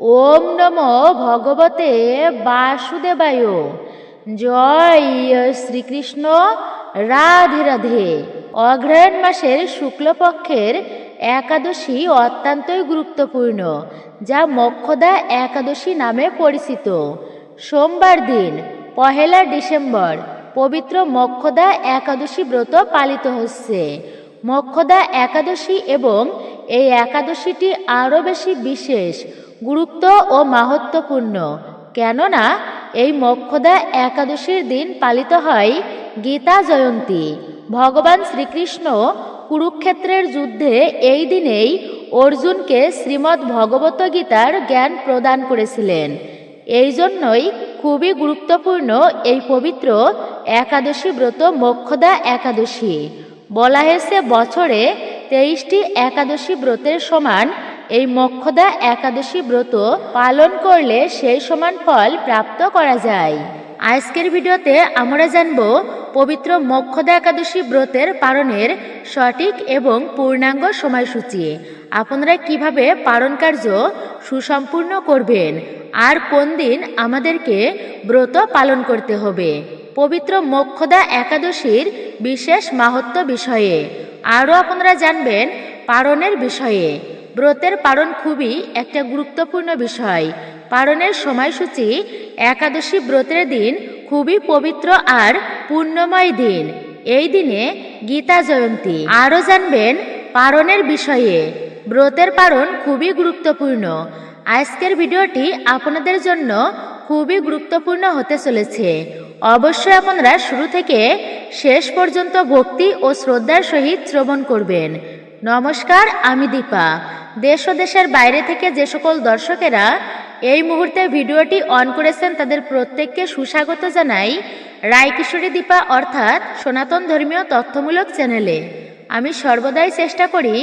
ওম নম ভগবতে বাসুদেবায়। জয় শ্রীকৃষ্ণ। রাধে রাধে। অগ্রহায়ণ মাসের শুক্লপক্ষের একাদশী অত্যন্তই গুরুত্বপূর্ণ, যা মক্ষদা একাদশী নামে পরিচিত। সোমবার দিন, পহেলা ডিসেম্বর, পবিত্র মক্ষদা একাদশী ব্রত পালিত হচ্ছে। মক্ষদা একাদশী এবং এই একাদশীটি আরও বেশি বিশেষ গুরুত্ব ও মাহাত্ম্যপূর্ণ। কেননা, এই মক্ষদা একাদশীর দিন পালিত হয় গীতা জয়ন্তী। ভগবান শ্রীকৃষ্ণ কুরুক্ষেত্রের যুদ্ধে এই দিনেই অর্জুনকে শ্রীমদ্ ভগবত গীতার জ্ঞান প্রদান করেছিলেন। এই জন্যই খুবই গুরুত্বপূর্ণ এই পবিত্র একাদশী ব্রত মোক্ষদা একাদশী। বলা হয়েছে বছরে তেইশটি একাদশী ব্রতের সমান এই মক্ষদা একাদশী ব্রত পালন করলে সেই সমান ফল প্রাপ্ত করা যায়। আজকের ভিডিওতে আমরা জানব পবিত্র মক্ষদা একাদশী ব্রতের পালনের সঠিক এবং পূর্ণাঙ্গ সময়সূচি। আপনারা কীভাবে পালন কার্য সুসম্পূর্ণ করবেন? আর কোন দিন আমাদেরকে ব্রত পালন করতে হবে? পবিত্র মোক্ষদা একাদশীর বিশেষ মাহাত্ম বিষয়ে আরও আপনারা জানবেন পালনের বিষয়ে। ব্রতের পালন খুবই একটা গুরুত্বপূর্ণ বিষয়। পালনের সময়সূচি একাদশী ব্রতের দিন খুবই পবিত্র আর পুণ্যময় দিন। এই দিনে গীতা জয়ন্তী। আরও জানবেন পালনের বিষয়ে। ব্রতের পালন খুবই গুরুত্বপূর্ণ। আজকের ভিডিওটি আপনাদের জন্য খুবই গুরুত্বপূর্ণ হতে চলেছে। অবশ্যই আপনারা শুরু থেকে শেষ পর্যন্ত ভক্তি ও শ্রদ্ধার সহিত শ্রবণ করবেন। নমস্কার, আমি দীপা। দেশ ও দেশের বাইরে থেকে যে সকল দর্শকেরা এই মুহূর্তে ভিডিওটি অন করেছেন, তাদের প্রত্যেককে সুস্বাগত জানাই রায়কিশোরী দীপা অর্থাৎ সনাতন ধর্মীয় তথ্যমূলক চ্যানেলে। আমি সর্বদাই চেষ্টা করি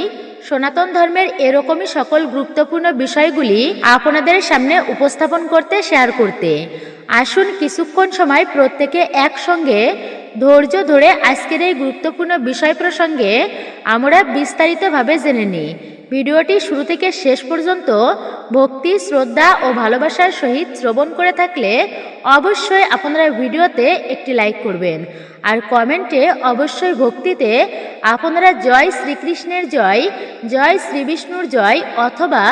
সনাতন ধর্মের এরকমই সকল গুরুত্বপূর্ণ বিষয়গুলি আপনাদের সামনে উপস্থাপন করতে, শেয়ার করতে। আসুন কিছুক্ষণ সময় প্রত্যেকে একসঙ্গে ধৈর্য ধরে আজকের এই গুরুত্বপূর্ণ বিষয় প্রসঙ্গে আমরা বিস্তারিতভাবে জেনে নিই। ভিডিওটি শুরু থেকে শেষ পর্যন্ত ভক্তি, শ্রদ্ধা ও ভালোবাসার সহিত শ্রবণ করে থাকলে অবশ্যই আপনারা ভিডিওতে একটি লাইক করবেন। আর কমেন্টে অবশ্যই ভক্তিতে আপনারা জয় শ্রীকৃষ্ণের জয় জয় শ্রীবিষ্ণুর জয় অথবা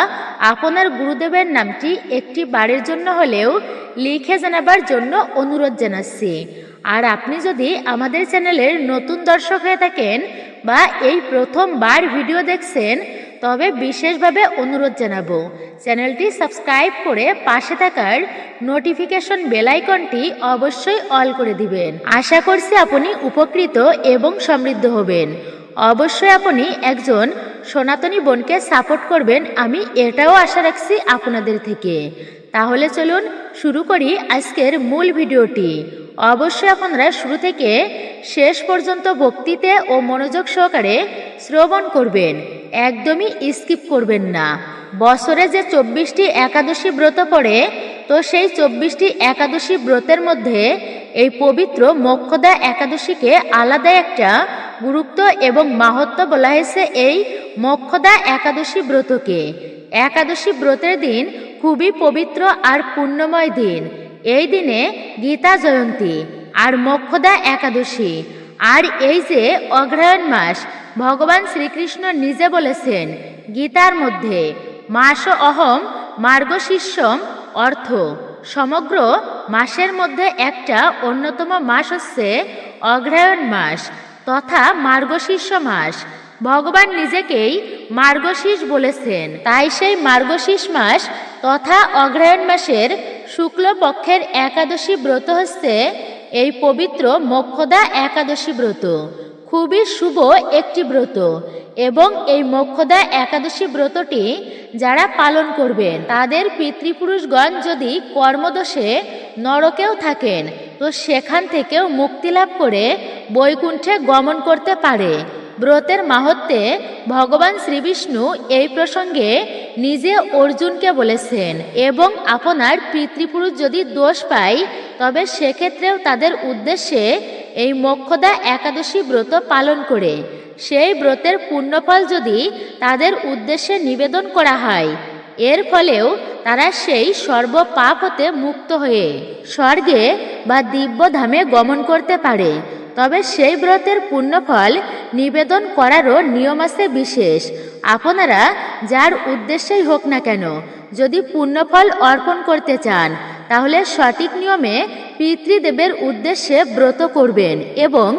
আপনার গুরুদেবের নামটি একটি বারের জন্য হলেও লিখে জানাবার জন্য অনুরোধ জানাচ্ছি। আর আপনি যদি আমাদের চ্যানেলের নতুন দর্শক হয়ে থাকেন বা এই প্রথমবার ভিডিও দেখছেন তবে বিশেষভাবে অনুরোধ জানাব। চ্যানেলটি সাবস্ক্রাইব করে পাশে থাকার নোটিফিকেশন বেলাইকনটি অবশ্যই অল করে দিবেন। আশা করছি আপনি উপকৃত এবং সমৃদ্ধ হবেন। অবশ্যই আপনি একজন সনাতনী বোনকে সাপোর্ট করবেন, আমি এটাও আশা রাখছি আপনাদের থেকে। তাহলে চলুন শুরু করি আজকের মূল ভিডিওটি। অবশ্যই আপনারা শুরু থেকে শেষ পর্যন্ত ভক্তিতে ও মনোযোগ সহকারে শ্রবণ করবেন। একদমই স্কিপ করবেন না। বছরে যে চব্বিশটি একাদশী ব্রত পড়ে, তো সেই চব্বিশটি একাদশী ব্রতের মধ্যে এই পবিত্র মোক্ষদা একাদশীকে আলাদা একটা গুরুত্ব এবং মাহাত্ম বলা হয়েছে এই মোক্ষদা একাদশী ব্রতকে। একাদশী ব্রতের দিন খুবই পবিত্র আর পুণ্যময় দিন। এই দিনে গীতা জয়ন্তী আর মোক্ষদা একাদশী। আর এই যে অগ্রহায়ণ মাস ভগবান শ্রীকৃষ্ণ নিজে বলেছেন, গীতার মধ্যে, মাস অহম মার্গশিষ্যম অর্থ। সমগ্র মাসের মধ্যে একটা অন্যতম মাস হচ্ছে অগ্রহায়ণ মাস, তথা মার্গশীর্ষ মাস। ভগবান নিজেকেই মার্গশীষ বলেছেন, তাই সেই মার্গশীষ মাস তথা অগ্রহায়ণ মাসের শুক্লপক্ষের একাদশী ব্রত হচ্ছে এই পবিত্র মোক্ষদা একাদশী ব্রত। খুবই শুভ একটি ব্রত এবং এই মোক্ষদা একাদশী ব্রতটি যারা পালন করবেন, তাদের পিতৃপুরুষগণ যদি কর্মদোষে নরকেও থাকেন, তো সেখান থেকেও মুক্তি লাভ করে বৈকুণ্ঠে গমন করতে পারে। ব্রতের মাহাত্মে ভগবান শ্রীবিষ্ণু এই প্রসঙ্গে নিজে অর্জুনকে বলেছেন এবং আপনার পিতৃপুরুষ যদি দোষ পায়, তবে সেক্ষেত্রেও তাদের উদ্দেশ্যে এই মক্ষদা একাদশী ব্রত পালন করে। সেই ব্রতের পুণ্যফল যদি তাদের উদ্দেশ্যে নিবেদন করা হয়, এর ফলেও তারা সেই সর্বপাপ হতে মুক্ত হয়ে স্বর্গে বা দিব্য ধামে গমন করতে পারে। তবে সেই ব্রতের পুণ্যফল নিবেদন করারও নিয়ম আছে বিশেষ। আপনারা যার উদ্দেশ্যেই হোক না কেন, যদি পুণ্যফল অর্পণ করতে চান, তাহলে সঠিক নিয়মে পিতৃদেবের উদ্দেশ্যে ব্রত করবেন এবং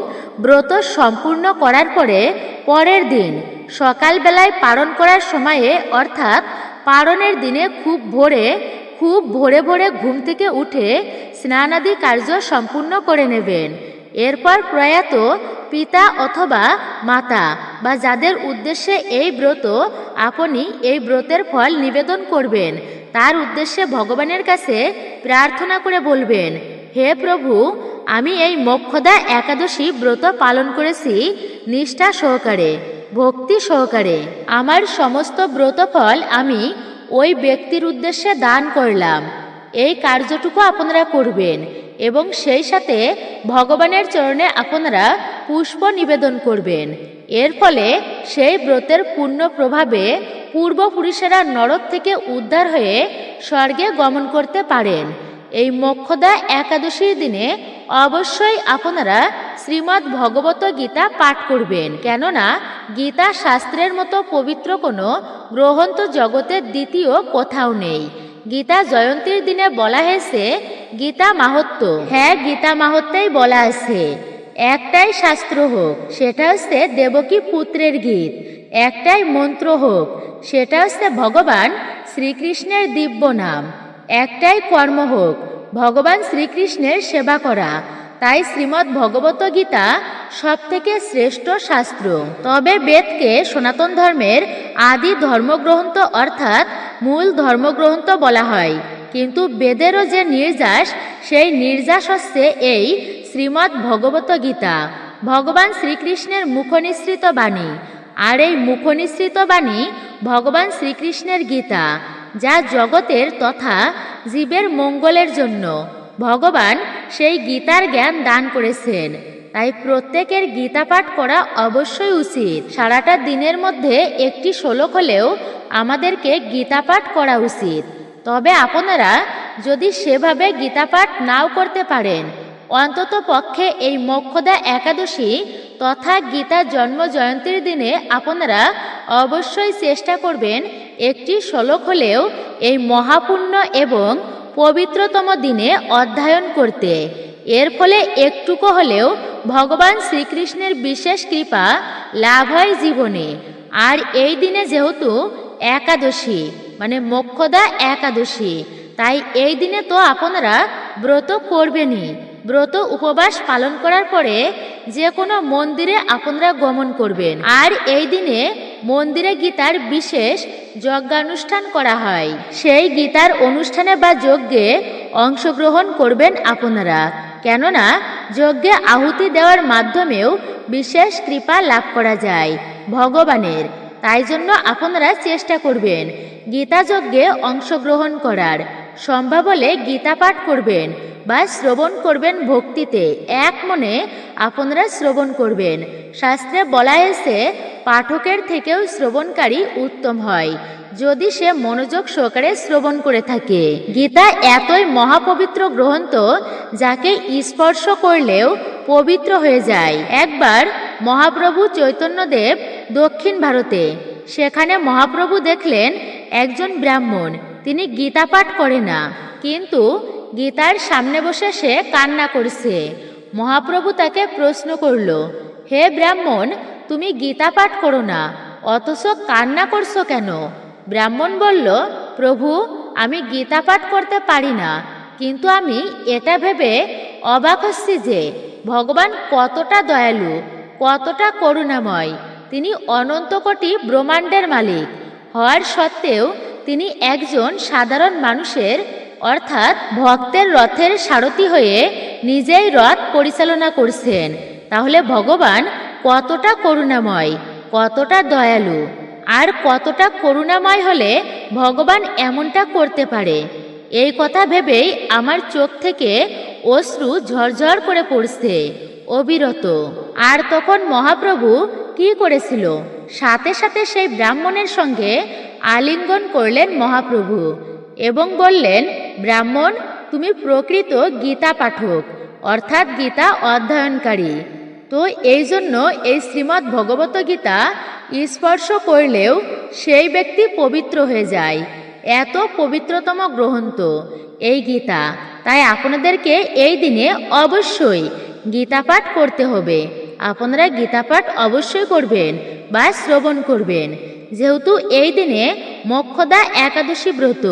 ব্রত সম্পূর্ণ করার পরে পরের দিন সকালবেলায় পালন করার সময়ে, অর্থাৎ পালনের দিনে খুব ভোরে খুব ভোরে ভোরে ঘুম থেকে উঠে স্নানাদি কার্য সম্পূর্ণ করে নেবেন। এরপর প্রয়াত পিতা অথবা মাতা বা যাদের উদ্দেশ্যে এই ব্রত, আপনি এই ব্রতের ফল নিবেদন করবেন, তার উদ্দেশ্যে ভগবানের কাছে প্রার্থনা করে বলবেন হে প্রভু, আমি এই মক্ষদা একাদশী ব্রত পালন করেছি, নিষ্ঠা সহকারে, ভক্তি সহকারে। আমার সমস্ত ব্রতফল আমি ওই ব্যক্তির উদ্দেশ্যে দান করলাম। এই কার্যটুকু আপনারা করবেন এবং সেই সাথে ভগবানের চরণে আপনারা পুষ্প নিবেদন করবেন। এর ফলে সেই ব্রতের পূর্ণ প্রভাবে পূর্বপুরুষেরা নরক থেকে উদ্ধার হয়ে স্বর্গে গমন করতে পারেন। এই মোক্ষদা একাদশীর দিনে অবশ্যই আপনারা শ্রীমদ্ ভগবত গীতা পাঠ করবেন। কেননা গীতা শাস্ত্রের মতো পবিত্র কোনো গ্রহন্ত জগতের দ্বিতীয় কোথাও নেই। গীতা জয়ন্তীর দিনে বলা হয়েছে, গীতা মাহাত্ম। হ্যাঁ গীতা মাহাত্মেই বলা আছে। একটাই শাস্ত্র হোক, সেটা হচ্ছে দেবকী পুত্রের গীত। একটাই মন্ত্র হোক, সেটা হচ্ছে ভগবান শ্রীকৃষ্ণের দিব্য নাম। একটাই কর্ম হোক, ভগবান শ্রীকৃষ্ণের সেবা করা। তাই শ্রীমদ্ ভগবত গীতা সব থেকে শ্রেষ্ঠ শাস্ত্র। তবে বেদকে সনাতন ধর্মের আদি ধর্মগ্রন্থ অর্থাৎ মূল ধর্মগ্রন্থ বলা হয়। কিন্তু বেদেরও যে নির্যাস, সেই নির্যাস হচ্ছে এই শ্রীমদ্ ভগবত গীতা। ভগবান শ্রীকৃষ্ণের মুখনিসৃত বাণী। আর এই মুখনিসৃত বাণী ভগবান শ্রীকৃষ্ণের গীতা। যা জগতের তথা জীবের মঙ্গলের জন্য। ভগবান সেই গীতার জ্ঞান দান করেছেন। তাই প্রত্যেকের গীতা পাঠ করা অবশ্যই উচিত। সারাটা দিনের মধ্যে একটি শ্লোক হলেও আমাদেরকে গীতা পাঠ করা উচিত। তবে আপনারা যদি সেভাবে গীতা পাঠ নাও করতে পারেন, অন্তত পক্ষে এই মক্ষদা একাদশী তথা গীতা জন্ম জয়ন্তীর দিনে আপনারা অবশ্যই চেষ্টা করবেন একটি শ্লোক হলেও এই মহাপুণ্য এবং পবিত্রতম দিনে অধ্যয়ন করতে। এর ফলে একটুকু হলেও ভগবান শ্রীকৃষ্ণের বিশেষ কৃপা লাভ হয় জীবনে। আর এই দিনে যেহেতু একাদশী মানে মোক্ষদা একাদশী, তাই এই দিনে তো আপনারা ব্রত করবেনই। ব্রত উপবাস পালন করার পরে যে কোনো মন্দিরে আপনারা গমন করবেন। আর এই দিনে মন্দিরে গীতার বিশেষ যজ্ঞানুষ্ঠান করা হয়। সেই গীতার অনুষ্ঠানে বা যজ্ঞে অংশগ্রহণ করবেন আপনারা। কেননা, যজ্ঞে আহুতি দেওয়ার মাধ্যমেও বিশেষ কৃপা লাভ করা যায় ভগবানের। তাই জন্য আপনারা চেষ্টা করবেন গীতা যজ্ঞে অংশগ্রহণ করার। সম্ভব হলে গীতা পাঠ করবেন বা শ্রবণ করবেন ভক্তিতে। এক মনে আপনারা শ্রবণ করবেন। শাস্ত্রে বলা হয়েছে, পাঠকের থেকেও শ্রবণকারী উত্তম হয়, যদি সে মনোযোগ সহকারে শ্রবণ করে থাকে। গীতা এতই মহাপবিত্র গ্রন্থ, যাকে স্পর্শ করলেও পবিত্র হয়ে যায়। একবার মহাপ্রভু চৈতন্যদেব দক্ষিণ ভারতে, সেখানে মহাপ্রভু দেখলেন একজন ব্রাহ্মণ। তিনি গীতা পাঠ করে না, কিন্তু গীতার সামনে বসে সে কান্না করছে। মহাপ্রভু তাকে প্রশ্ন করল, হে ব্রাহ্মণ, তুমি গীতা পাঠ করো না, অথচ কান্না করছ কেন? ব্রাহ্মণ বলল, প্রভু, আমি গীতা পাঠ করতে পারি না, কিন্তু আমি এটা ভেবে অবাক হচ্ছি যে ভগবান কতটা দয়ালু, কতটা করুণাময়। তিনি অনন্ত কোটি ব্রহ্মাণ্ডের মালিক। হওয়ার সত্ত্বেও তিনি একজন সাধারণ মানুষের অর্থাৎ ভক্তের রথের সারথি হয়ে নিজেই রথ পরিচালনা করছেন। তাহলে ভগবান কতটা করুণাময়, কতটা দয়ালু, আর কতটা করুণাময় হলে ভগবান এমনটা করতে পারে? এই কথা ভেবেই আমার চোখ থেকে অশ্রু ঝরঝর করে পড়ছে। অবিরত, আর তখন মহাপ্রভু কি করেছিল? সাথে সাথে সেই ব্রাহ্মণের সঙ্গে আলিঙ্গন করলেন মহাপ্রভু। এবং বললেন, ব্রাহ্মণ, তুমি প্রকৃত গীতা পাঠক, অর্থাৎ গীতা অধ্যয়নকারী। তো এই জন্য এই শ্রীমৎ ভগবত গীতা স্পর্শ করলেও সেই ব্যক্তি পবিত্র হয়ে যায়। এত পবিত্রতম গ্রন্থ, এই গীতা। তাই আপনাদেরকে এই দিনে অবশ্যই গীতা পাঠ করতে হবে। আপনারা গীতা পাঠ অবশ্যই করবেন বা শ্রবণ করবেন। যেহেতু এই দিনে মোক্ষদা একাদশী ব্রত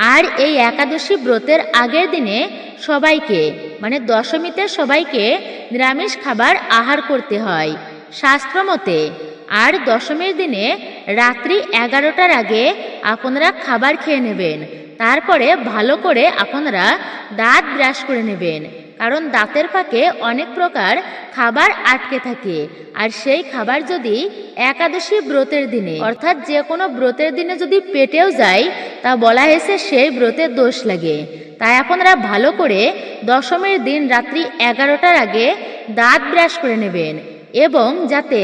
আর এই একাদশী ব্রতের আগের দিনে সবাইকে মানে দশমীতে সবাইকে নিরামিষ খাবার আহার করতে হয়। শাস্ত্রমতে, আর দশমীর দিনে রাত্রি এগারোটার আগে আপনারা খাবার খেয়ে নেবেন। তারপরে ভালো করে আপনারা দাঁত ব্রাশ করে নেবেন। কারণ দাঁতের ফাঁকে অনেক প্রকার খাবার আটকে থাকে। আর সেই খাবার যদি একাদশী ব্রতের দিনে, অর্থাৎ যে কোনো ব্রতের দিনে যদি পেটেও যায়, তা বলা হয়েছে সেই ব্রতের দোষ লাগে। তাই আপনারা ভালো করে দশমীর দিন রাত্রি এগারোটার আগে দাঁত ব্রাশ করে নেবেন এবং যাতে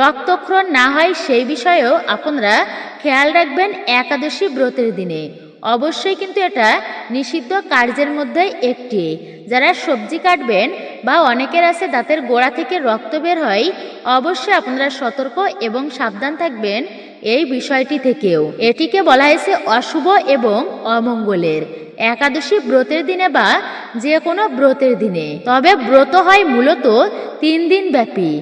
রক্তক্ষরণ না হয় সেই বিষয়েও আপনারা খেয়াল রাখবেন একাদশী ব্রতের দিনে। অবশ্যই কিন্তু এটা নিষিদ্ধ কার্যের মধ্যে একটি। যারা সবজি কাটবেন বা অনেকের আছে দাঁতের গোড়া থেকে রক্ত বের হয়, অবশ্যই আপনারা সতর্ক এবং সাবধান থাকবেন এই বিষয়টি থেকেও। এটিকে বলা হয়েছে অশুভ এবং অমঙ্গলের। একাদশী ব্রতের দিনে বা যে কোনো ব্রতের দিনে। তবে ব্রত হয় মূলত তিন দিন ব্যাপী।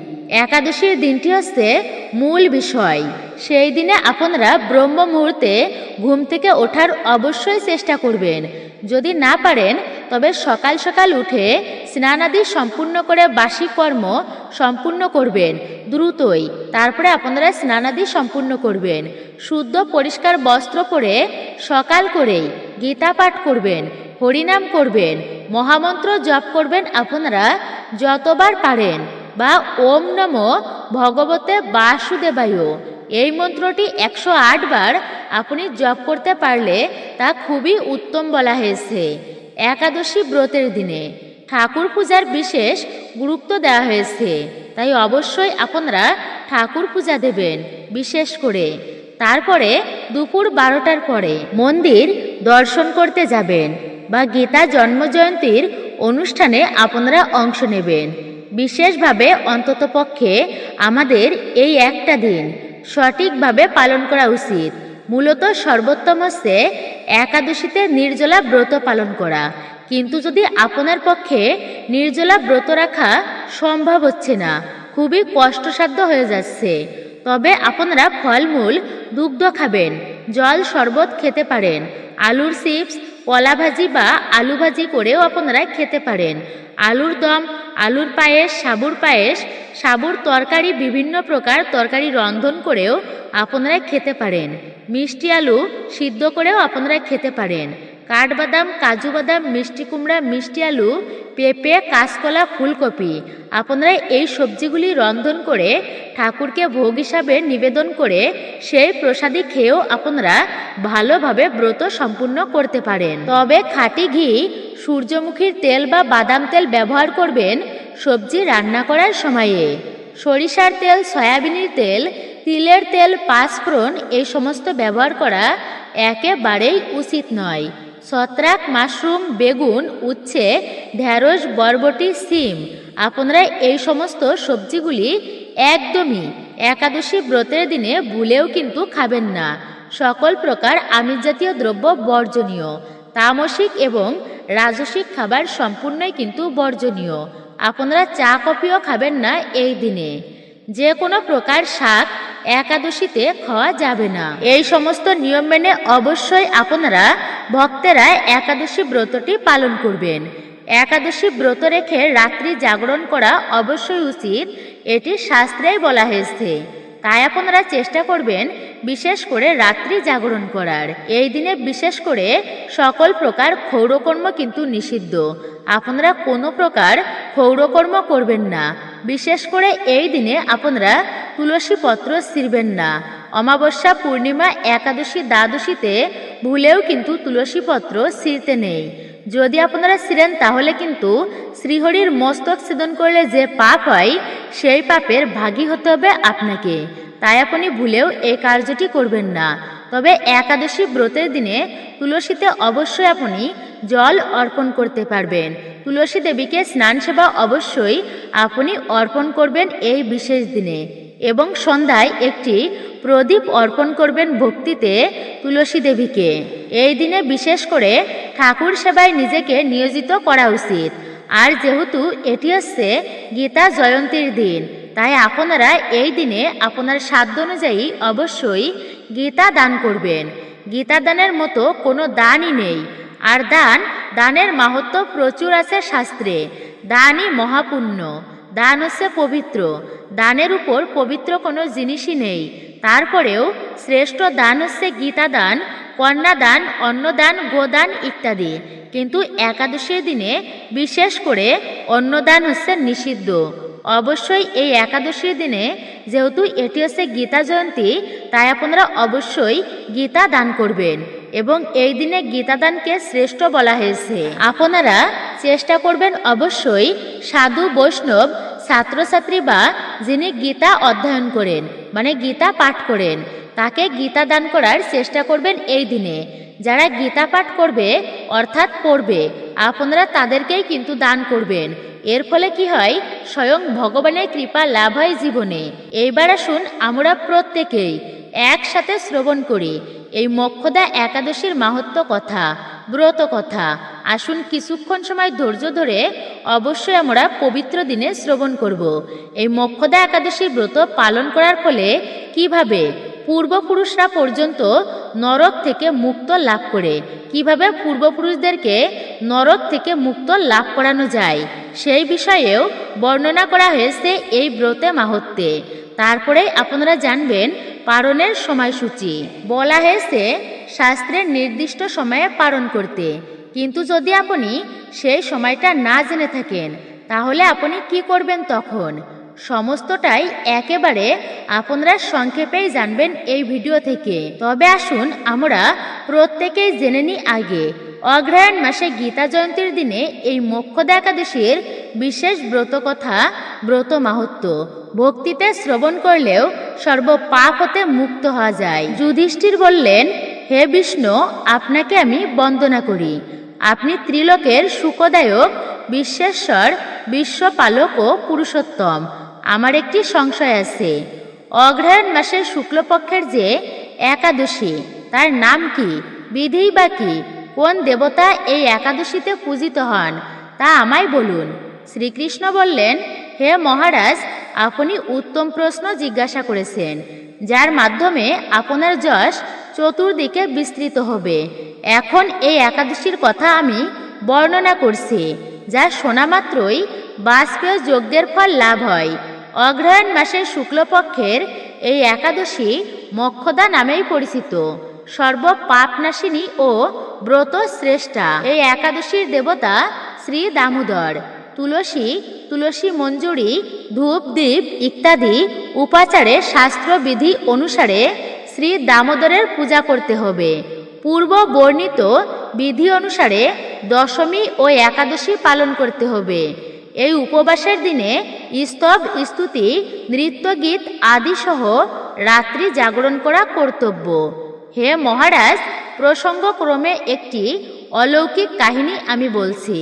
একাদশীর দিনটি হচ্ছে মূল বিষয়। সেই দিনে আপনারা ব্রহ্ম মুহূর্তে ঘুম থেকে ওঠার অবশ্যই চেষ্টা করবেন। যদি না পারেন, তবে সকাল সকাল উঠে স্নানাদি সম্পূর্ণ করে বাসি কর্ম সম্পূর্ণ করবেন, দ্রুতই। তারপরে আপনারা স্নানাদি সম্পূর্ণ করবেন। শুদ্ধ পরিষ্কার বস্ত্র পরে সকাল করেই গীতা পাঠ করবেন, হরিনাম করবেন, মহামন্ত্র জপ করবেন আপনারা যতবার পারেন। বা ওম নম ভগবতে বাসুদেবায়। এই মন্ত্রটি একশো আট বার আপনি জপ করতে পারলে তা খুবই উত্তম বলা হয়েছে। একাদশী ব্রতের দিনে ঠাকুর পূজার বিশেষ গুরুত্ব দেওয়া হয়েছে। তাই অবশ্যই আপনারা ঠাকুর পূজা দেবেন, বিশেষ করে। তারপরে দুপুর বারোটার পরে মন্দির দর্শন করতে যাবেন বা গীতা জন্মজয়ন্তীর অনুষ্ঠানে আপনারা অংশ নেবেন। বিশেষভাবে অন্ততপক্ষে আমাদের এই একটা দিন সঠিকভাবে পালন করা উচিত। মূলত সর্বোত্তম হচ্ছে একাদশীতে নির্জলা ব্রত পালন করা। কিন্তু যদি আপনার পক্ষে নির্জলা ব্রত রাখা সম্ভব হচ্ছে না, খুবই কষ্টসাধ্য হয়ে যাচ্ছে। তবে আপনারা ফলমূল, দুগ্ধ খাবেন, জল শরবত খেতে পারেন, আলুর চিপস কলা ভাজি বা আলু ভাজি করেও আপনারা খেতে পারেন। আলুর দম, আলুর পায়েস, সাবুর পায়েস, সাবুর তরকারি বিভিন্ন প্রকার তরকারি রন্ধন করেও আপনারা খেতে পারেন। মিষ্টি আলু সিদ্ধ করেও আপনারা খেতে পারেন। কাঠবাদাম, কাজু বাদাম, মিষ্টি কুমড়া, মিষ্টি আলু পেঁপে, কাঁচকলা, ফুলকপি। আপনারা এই সবজিগুলি রন্ধন করে ঠাকুরকে ভোগ হিসাবে নিবেদন করে সেই প্রসাদী খেয়েও আপনারা ভালোভাবে ব্রত সম্পূর্ণ করতে পারেন। তবে খাঁটি ঘি, সূর্যমুখীর তেল বা বাদাম তেল ব্যবহার করবেন সবজি রান্না করার সময়ে। সরিষার তেল, সয়াবিনের তেল, তিলের তেল, পাঁচফোড়ন এই সমস্ত ব্যবহার করা একেবারেই উচিত নয়। ছত্রাক মাশরুম, বেগুন, উচ্ছে, ঢ্যাঁড়স, বরবটি, সিম। আপনারা এই সমস্ত সবজিগুলি একদমই একাদশী ব্রতের দিনে ভুলেও কিন্তু খাবেন না। সকল প্রকার আমিষ জাতীয় দ্রব্য বর্জনীয়। তামসিক এবং রাজসিক খাবার সম্পূর্ণই কিন্তু বর্জনীয়। আপনারা চা, কফিও খাবেন না এই দিনে। যে কোনো প্রকার শাক একাদশীতে খাওয়া যাবে না। এই সমস্ত নিয়ম মেনে অবশ্যই আপনারা ভক্তেরা একাদশী ব্রতটি পালন করবেন। একাদশী ব্রত রেখে রাত্রি জাগরণ করা অবশ্যই উচিত, এটি শাস্ত্রেই বলা হয়েছে। তাই আপনারা চেষ্টা করবেন বিশেষ করে রাত্রি জাগরণ করার। এই দিনে বিশেষ করে সকল প্রকার ক্ষৌরকর্ম কিন্তু নিষিদ্ধ। আপনারা কোনো প্রকার ক্ষৌরকর্ম করবেন না। বিশেষ করে এই দিনে আপনারা তুলসী পত্র ছিঁড়বেন না। অমাবস্যা, পূর্ণিমা, একাদশী, দ্বাদশীতে ভুলেও কিন্তু তুলসী পত্র ছিঁড়তে নেই। যদি আপনারা ছিলেন তাহলে কিন্তু শ্রীহরির মস্তক ছেদন করলে যে পাপ হয়, সেই পাপের ভাগী হতে হবে আপনাকে। তাই আপনি ভুলেও এই কার্যটি করবেন না। তবে একাদশী ব্রতের দিনে তুলসীতে অবশ্যই আপনি জল অর্পণ করতে পারবেন। তুলসী দেবীকে স্নান সেবা অবশ্যই আপনি অর্পণ করবেন এই বিশেষ দিনে। এবং সন্ধ্যায় একটি প্রদীপ অর্পণ করবেন ভক্তিতে তুলসী দেবীকে। এই দিনে বিশেষ করে ঠাকুর সেবায় নিজেকে নিয়োজিত করা উচিত। আর যেহেতু এটি হচ্ছে গীতা জয়ন্তীর দিন তাই আপনারা এই দিনে আপনার সাধ্য অনুযায়ী অবশ্যই গীতা দান করবেন। গীতা দানের মতো কোনো দানই নেই। আর দান, দানের মাহাত্ম প্রচুর আছে শাস্ত্রে। দানই মহাপুণ্য। দান হচ্ছে পবিত্র। দানের উপর পবিত্র কোনো জিনিসই নেই। তারপরেও শ্রেষ্ঠ দান হচ্ছে গীতা দান কন্যাদান অন্নদান গোদান ইত্যাদি। কিন্তু একাদশীর দিনে বিশেষ করে অন্নদান হচ্ছে নিষিদ্ধ। অবশ্যই এই একাদশীর দিনে যেহেতু এটি হচ্ছে গীতা জয়ন্তী, তাই আপনারা অবশ্যই গীতা দান করবেন এবং এই দিনে গীতা দানকে শ্রেষ্ঠ বলা হয়েছে। আপনারা চেষ্টা করবেন অবশ্যই সাধু, বৈষ্ণব, ছাত্রছাত্রী বা যিনি গীতা অধ্যয়ন করেন মানে গীতা পাঠ করেন, তাকে গীতা দান করার চেষ্টা করবেন এই দিনে। যারা গীতা পাঠ করবে, অর্থাৎ পড়বে, আপনারা তাদেরকেই কিন্তু দান করবেন। এর ফলে কি হয়? স্বয়ং ভগবানের কৃপা লাভ হয় জীবনে। এইবার আসুন আমরা প্রত্যেকেই একসাথে শ্রবণ করি। এই মক্ষদা একাদশীর মাহাত্ম কথা, ব্রত কথা। আসুন কিছুক্ষণ সময় ধৈর্য ধরে অবশ্যই আমরা পবিত্র দিনে শ্রবণ করব। এই মক্ষদা একাদশীর ব্রত পালন করার ফলে কীভাবে? পূর্বপুরুষরা পর্যন্ত নরক থেকে মুক্ত লাভ করে। কীভাবে পূর্বপুরুষদেরকে নরক থেকে মুক্ত লাভ করানো যায়, সেই বিষয়েও বর্ণনা করা হয়েছে এই ব্রতে মাহত্বে। তারপরে আপনারা জানবেন পারণের সময়সূচি। বলা হয়েছে, শাস্ত্রের নির্দিষ্ট সময়ে পালন করতে। কিন্তু যদি আপনি সেই সময়টা না জেনে থাকেন, তাহলে আপনি কি করবেন তখন? সমস্তটাই একেবারে আপনারা সংক্ষেপেই জানবেন এই ভিডিও থেকে। তবে আসুন আমরা প্রত্যেকেই জেনে নিই আগে। অগ্রহায়ণ মাসে গীতা জয়ন্তীর দিনে এই মোক্ষদা একাদশীর বিশেষ ব্রত কথা, ব্রত মাহাত্ম। ভক্তিতে শ্রবণ করলেও সর্ব পাপ হতে মুক্ত হওয়া যায়। যুধিষ্ঠির বললেন, হে বিষ্ণু, আপনাকে আমি বন্দনা করি। আপনি ত্রিলোকের সুখদায়ক, বিশ্বেশ্বর, বিশ্বপালক ও পুরুষোত্তম। আমার একটি সংশয় আছে। অগ্রহায়ণ মাসের শুক্লপক্ষের যে একাদশী তার নাম কি বিধিই বা কি, কোন দেবতা এই একাদশীতে পূজিত হন, তা আমায় বলুন। শ্রীকৃষ্ণ বললেন, হে মহারাজ, আপনি উত্তম প্রশ্ন জিজ্ঞাসা করেছেন, যার মাধ্যমে আপনার যশ চতুর্দিকে বিস্তৃত হবে। এখন এই একাদশীর কথা আমি বর্ণনা করছি, যা শোনা মাত্রই বাষ্পীয় যজ্ঞের ফল লাভ হয়। অগ্রহায়ণ মাসের শুক্লপক্ষের এই একাদশী মক্ষদা নামেই পরিচিত। সর্ব পাপনাশিনী ও ব্রত শ্রেষ্ঠা এই একাদশীর দেবতা শ্রী দামোদর। তুলসী তুলসী মঞ্জুরি, ধূপ দ্বীপ ইত্যাদি উপাচারে শাস্ত্রবিধি অনুসারে শ্রী দামোদরের পূজা করতে হবে। পূর্ব বর্ণিত বিধি অনুসারে দশমী ও একাদশী পালন করতে হবে। এই উপবাসের দিনে স্তব, স্তুতি নৃত্য গীত আদি সহ রাত্রি জাগরণ করা কর্তব্য। হে মহারাজ, প্রসঙ্গক্রমে একটি অলৌকিক কাহিনী আমি বলছি।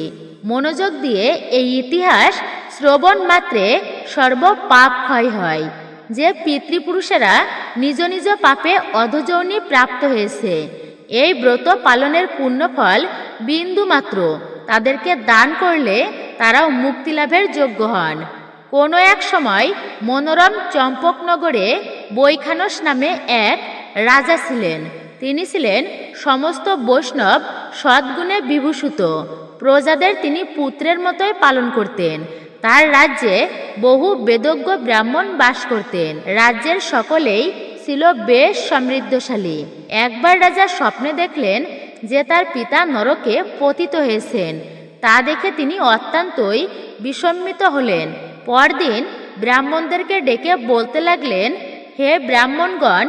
মনোযোগ দিয়ে এই ইতিহাস শ্রবণ মাত্রে সর্ব পাপ ক্ষয় হয়, যে পিতৃপুরুষেরা নিজ নিজ পাপে অধযৌনি প্রাপ্ত হয়েছে। এই ব্রত পালনের পুণ্যফল বিন্দু মাত্র তাদেরকে দান করলে তারাও মুক্তি লাভের যোগ্য হন। কোনো এক সময় মনোরম চম্পকনগরে বৈখানস নামে এক রাজা ছিলেন। তিনি ছিলেন সমস্ত বৈষ্ণব সদ্গুণে বিভূষিত। প্রজাদের তিনি পুত্রের মতোই পালন করতেন। তার রাজ্যে বহু বেদজ্ঞ ব্রাহ্মণ বাস করতেন। রাজ্যের সকলেই ছিল বেশ সমৃদ্ধশালী। একবার রাজা স্বপ্নে দেখলেন যে তার পিতা নরকে পতিত হয়েছেন। তা দেখে তিনি অত্যন্তই বিসম্মিত হলেন। পরদিন ব্রাহ্মণদেরকে ডেকে বলতে লাগলেন, হে ব্রাহ্মণগণ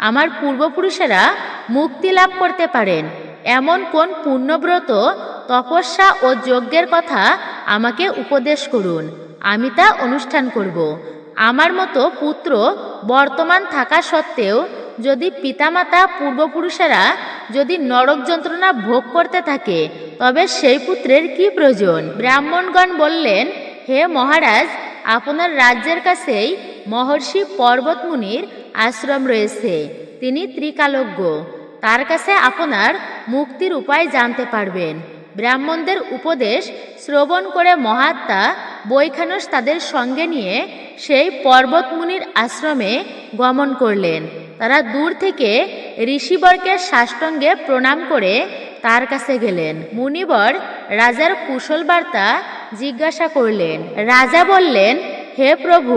আমার পূর্বপুরুষেরা মুক্তি লাভ করতে পারেন। এমন কোন পুণ্যব্রত, তপস্যা ও যজ্ঞের কথা আমাকে উপদেশ করুন। আমি তা অনুষ্ঠান করব। আমার মতো পুত্র বর্তমান থাকা সত্ত্বেও যদি পিতামাতা পূর্বপুরুষেরা যদি নরক যন্ত্রণা ভোগ করতে থাকে, তবে সেই পুত্রের কি প্রয়োজন? ব্রাহ্মণগণ বললেন, হে মহারাজ, আপনার রাজ্যের কাছেই মহর্ষি পর্বতমুনির আশ্রম রয়েছে। তিনি ত্রিকালজ্ঞ। তার কাছে আপনার মুক্তির উপায় জানতে পারবেন। ব্রাহ্মণদের উপদেশ শ্রবণ করে মহাত্মা বৈখানস তাদের সঙ্গে নিয়ে সেই পর্বতমুনির আশ্রমে গমন করলেন। তারা দূর থেকে ঋষিবরকে সাষ্টঙ্গে প্রণাম করে তার কাছে গেলেন। মুনিবর রাজার কুশল বার্তা জিজ্ঞাসা করলেন। রাজা বললেন, হে প্রভু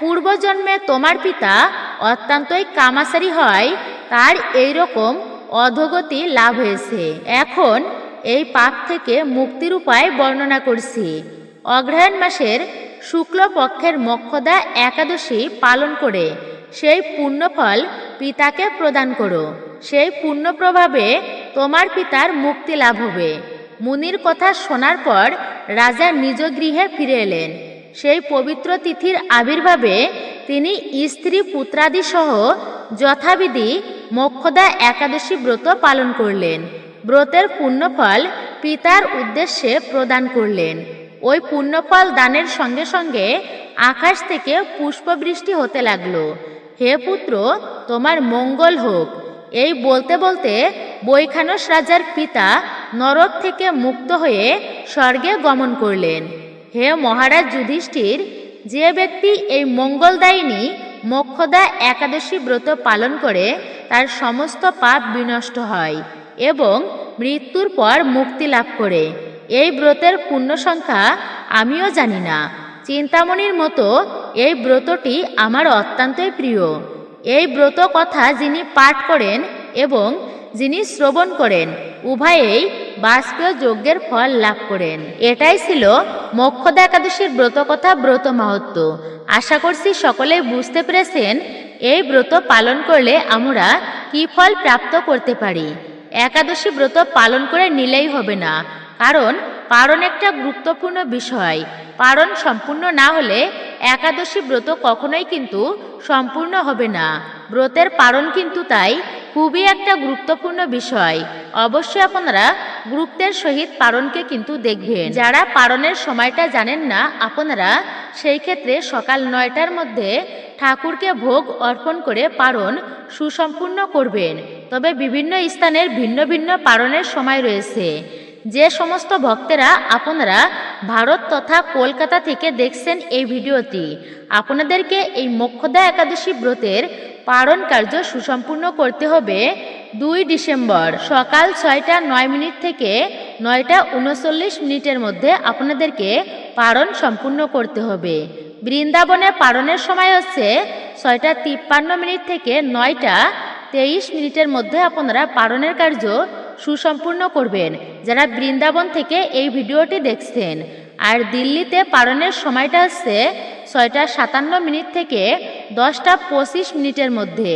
পূর্বজন্মে তোমার পিতা অত্যন্তই কামাসারি হয়, তার এই রকম অধগতি লাভ হয়েছে। এখন এই পাপ থেকে মুক্তির উপায় বর্ণনা করছি। অগ্রহায়ণ মাসের শুক্লপক্ষের মক্ষদা একাদশী পালন করে, সেই পুণ্যফল পিতাকে প্রদান করো। সেই পুণ্য প্রভাবে তোমার পিতার মুক্তি লাভ হবে। মুনির কথা শোনার পর রাজা নিজ গৃহে ফিরে এলেন। সেই পবিত্র তিথির আবির্ভাবে তিনি স্ত্রী পুত্রাদি সহ যথাবিধি মোক্ষদা একাদশী ব্রত পালন করলেন। ব্রতের পুণ্যফল পিতার উদ্দেশ্যে প্রদান করলেন। ওই পুণ্যফল দানের সঙ্গে সঙ্গে আকাশ থেকে পুষ্পবৃষ্টি হতে লাগল। হে পুত্র, তোমার মঙ্গল হোক। এই বলতে বলতে বৈখানস রাজার পিতা নরক থেকে মুক্ত হয়ে স্বর্গে গমন করলেন। হে মহারাজ যুধিষ্ঠির, যে ব্যক্তি এই মঙ্গলদায়িনী মোক্ষদা একাদশী ব্রত পালন করে, তার সমস্ত পাপ বিনষ্ট হয় এবং মৃত্যুর পর মুক্তি লাভ করে। এই ব্রতের পূর্ণ সংখ্যা আমিও জানি না। চিন্তামণির মতো এই ব্রতটি আমার অত্যন্তই প্রিয়। এই ব্রত কথা যিনি পাঠ করেন এবং যিনি শ্রবণ করেন, উভয়েই বাষ্পীয় যজ্ঞের ফল লাভ করেন। এটাই ছিল মক্ষদা একাদশীর ব্রত কথা ব্রত মাহাত্ম। আশা করছি সকলে বুঝতে পেরেছেন এই ব্রত পালন করলে আমরা কি ফল প্রাপ্ত করতে পারি। একাদশী ব্রত পালন করে নিলেই হবে না, কারণ পারণ একটা গুরুত্বপূর্ণ বিষয়। পারণ সম্পূর্ণ না হলে একাদশী ব্রত কখনোই কিন্তু সম্পূর্ণ হবে না। ব্রতের পারণ কিন্তু তাই খুবই একটা গুরুত্বপূর্ণ বিষয়। অবশ্যই আপনারা গুরুত্বের সহিত পারণকে কিন্তু দেখবেন। যারা পারণের সময়টা জানেন না, আপনারা সেই ক্ষেত্রে সকাল নয়টার মধ্যে ঠাকুরকে ভোগ অর্পণ করে পারণ সুসম্পূর্ণ করবেন। তবে বিভিন্ন স্থানের ভিন্ন ভিন্ন পারণের সময় রয়েছে। যে সমস্ত ভক্তেরা আপনারা ভারত তথা কলকাতা থেকে দেখছেন এই ভিডিওটি, আপনাদেরকে এই মোক্ষদা একাদশী ব্রতের পারণ কার্য সুসম্পূর্ণ করতে হবে দুই ডিসেম্বর সকাল ছয়টা নয় মিনিট থেকে নয়টা উনচল্লিশ মিনিটের মধ্যে আপনাদেরকে পারণ সম্পূর্ণ করতে হবে। বৃন্দাবনে পারণের সময় হচ্ছে ছয়টা তিপ্পান্ন মিনিট থেকে নয়টা তেইশ মিনিটের মধ্যে আপনারা পারণের কার্য সুসম্পূর্ণ করবেন। যারা বৃন্দাবন থেকে এই ভিডিওটি দেখছেন, আর দিল্লিতে পারণের সময়টা হচ্ছে ছয়টা সাতান্ন মিনিট থেকে দশটা পঁচিশ মিনিটের মধ্যে।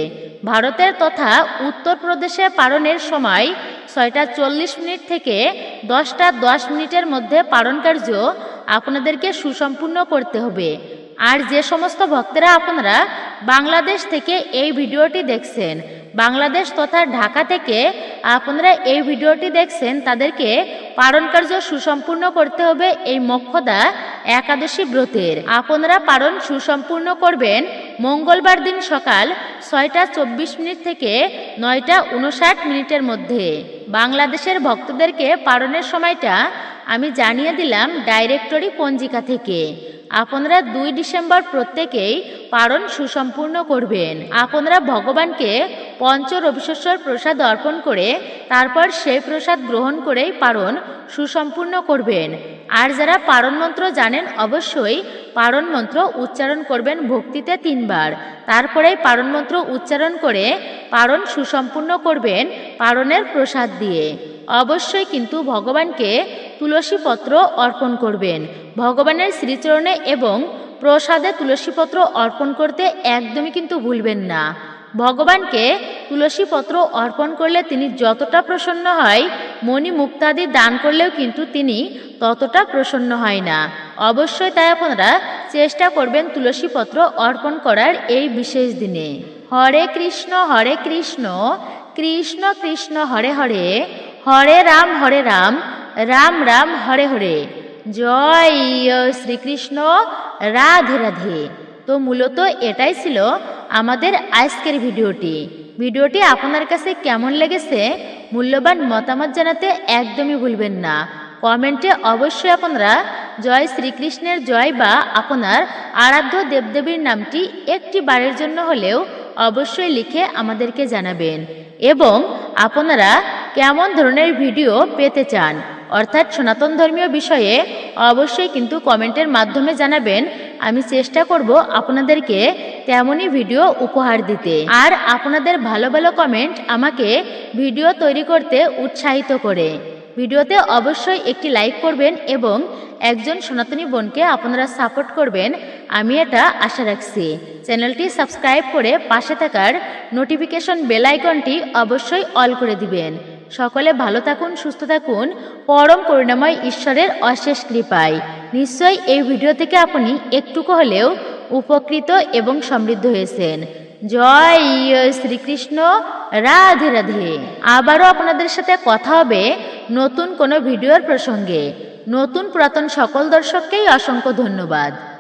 ভারতের তথা উত্তরপ্রদেশে পারণের সময় ছয়টা চল্লিশ মিনিট থেকে দশটা দশ মিনিটের মধ্যে পারণ কার্য আপনাদেরকে সুসম্পূর্ণ করতে হবে। আর যে সমস্ত ভক্তেরা আপনারা বাংলাদেশ থেকে এই ভিডিওটি দেখছেন বাংলাদেশ তথা ঢাকা থেকে আপনারা এই ভিডিওটি দেখছেন, তাদেরকে পালন কার্য সুসম্পূর্ণ করতে হবে এই মক্ষদা একাদশী ব্রতের। আপনারা পালন সুসম্পূর্ণ করবেন মঙ্গলবার দিন সকাল ছয়টা চব্বিশ মিনিট থেকে নয়টা উনষাট মিনিটের মধ্যে। বাংলাদেশের ভক্তদেরকে পালনের সময়টা আমি জানিয়ে দিলাম ডাইরেক্টরি পঞ্জিকা থেকে। আপনারা দুই ডিসেম্বর প্রত্যেকেই পারণ সুসম্পূর্ণ করবেন। আপনারা ভগবানকে পঞ্চ রবিশ্বর প্রসাদ অর্পণ করে তারপর সেই প্রসাদ গ্রহণ করেই পারণ সুসম্পূর্ণ করবেন। আর যারা পারণ মন্ত্র জানেন অবশ্যই পারণ মন্ত্র উচ্চারণ করবেন ভক্তিতে তিনবার। তারপরেই পারণ মন্ত্র উচ্চারণ করে পারণ সুসম্পূর্ণ করবেন পারণের প্রসাদ দিয়ে। অবশ্যই কিন্তু ভগবানকে তুলসী পত্র অর্পণ করবেন। ভগবানের শ্রীচরণে এবং প্রসাদে তুলসীপত্র অর্পণ করতে একদমই কিন্তু ভুলবেন না। ভগবানকে তুলসী পত্র অর্পণ করলে তিনি যতটা প্রসন্ন হয়, মণি মুক্তাদি দান করলেও কিন্তু তিনি ততটা প্রসন্ন হয় না। অবশ্যই তাই আপনারা চেষ্টা করবেন তুলসী পত্র অর্পণ করার এই বিশেষ দিনে। হরে কৃষ্ণ হরে কৃষ্ণ কৃষ্ণ কৃষ্ণ, হরে হরে হরে রাম হরে রাম রাম রাম, হরে হরে। জয় শ্রীকৃষ্ণ, রাধে রাধে। তো মূলত এটাই ছিল আমাদের আজকের ভিডিওটি। ভিডিওটি আপনার কাছে কেমন লেগেছে, মূল্যবান মতামত জানাতে একদমই ভুলবেন না। কমেন্টে অবশ্যই আপনারা জয় শ্রীকৃষ্ণের জয় বা আপনার আরাধ্য দেবদেবীর নামটি একটি বারের জন্য হলেও অবশ্যই লিখে আমাদেরকে জানাবেন এবং আপনারা কেমন ধরনের ভিডিও পেতে চান? অর্থাৎ সনাতন ধর্মীয় বিষয়ে অবশ্যই কিন্তু কমেন্টের মাধ্যমে জানাবেন। আমি চেষ্টা করব আপনাদেরকে তেমনই ভিডিও উপহার দিতে। আর আপনাদের ভালো ভালো কমেন্ট আমাকে ভিডিও তৈরি করতে উৎসাহিত করে। ভিডিওতে অবশ্যই একটি লাইক করবেন এবং একজন সনাতনী বোনকে আপনারা সাপোর্ট করবেন। আমি এটা আশা রাখছি। চ্যানেলটি সাবস্ক্রাইব করে পাশে থাকার নোটিফিকেশন বেল আইকনটি অবশ্যই অল করে দিবেন। সকলে ভালো থাকুন, সুস্থ থাকুন। পরম করুণাময় ঈশ্বরের অশেষ কৃপায়। নিশ্চয়ই এই ভিডিও থেকে আপনি একটুকু হলেও উপকৃত এবং সমৃদ্ধ হয়েছেন। জয় শ্রীকৃষ্ণ, রাধে রাধে। আবারও আপনাদের সাথে কথা হবে নতুন কোনো ভিডিওর প্রসঙ্গে। নতুন পুরাতন সকল দর্শককেই অসংখ্য ধন্যবাদ।